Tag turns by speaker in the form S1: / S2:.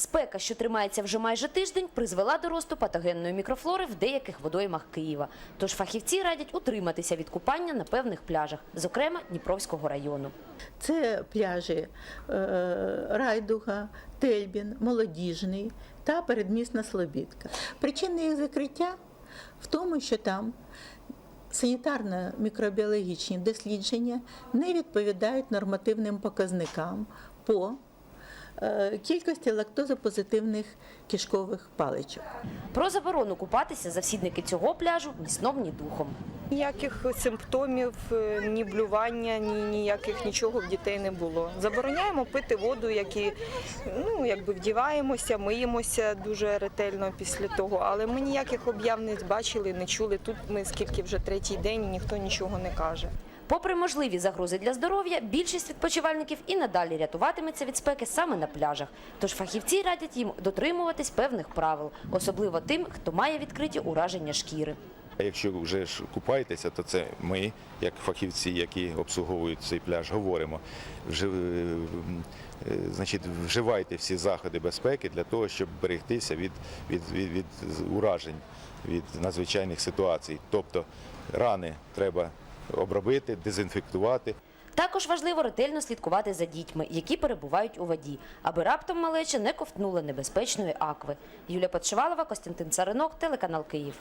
S1: Спека, що тримається вже майже тиждень, призвела до росту патогенної мікрофлори в деяких водоймах Києва. Тож фахівці радять утриматися від купання на певних пляжах, зокрема Дніпровського району.
S2: Це пляжі е, Райдуга, Тельбін, Молодіжний та передмісна Слобідка. Причини їх закриття в тому, що там санітарно-мікробіологічні дослідження не відповідають нормативним показникам по кількості лактозопозитивних кишкових паличок.
S1: Про заборону купатися завсідники цього пляжу ні сном, ні духом.
S3: Ніяких симптомів, е, ні блювання, ні ніяких нічого в дітей не було. Забороняємо пити воду, які ну якби вдіваємося, миємося дуже ретельно після того. Але ми ніяких об'яв не бачили, не чули. Тут ми скільки вже третій день, і ніхто нічого не каже.
S1: Попри можливі загрози для здоров'я, більшість відпочивальників і надалі рятуватиметься від спеки саме на пляжах. Тож фахівці радять їм дотримуватись певних правил, особливо тим, хто має відкриті ураження шкіри.
S4: А Якщо вже ж купаєтеся, то це ми, як фахівці, які обслуговують цей пляж, говоримо. Е, е, значить, вживайте всі заходи безпеки для того, щоб берегтися від, від, від, від уражень, від надзвичайних ситуацій. Тобто рани треба обробити, дезінфектувати.
S1: Також важливо ретельно слідкувати за дітьми, які перебувають у воді, аби раптом малеча не ковтнула небезпечної акви. Юлія Подшивалова, Костянтин Царинок, телеканал Київ.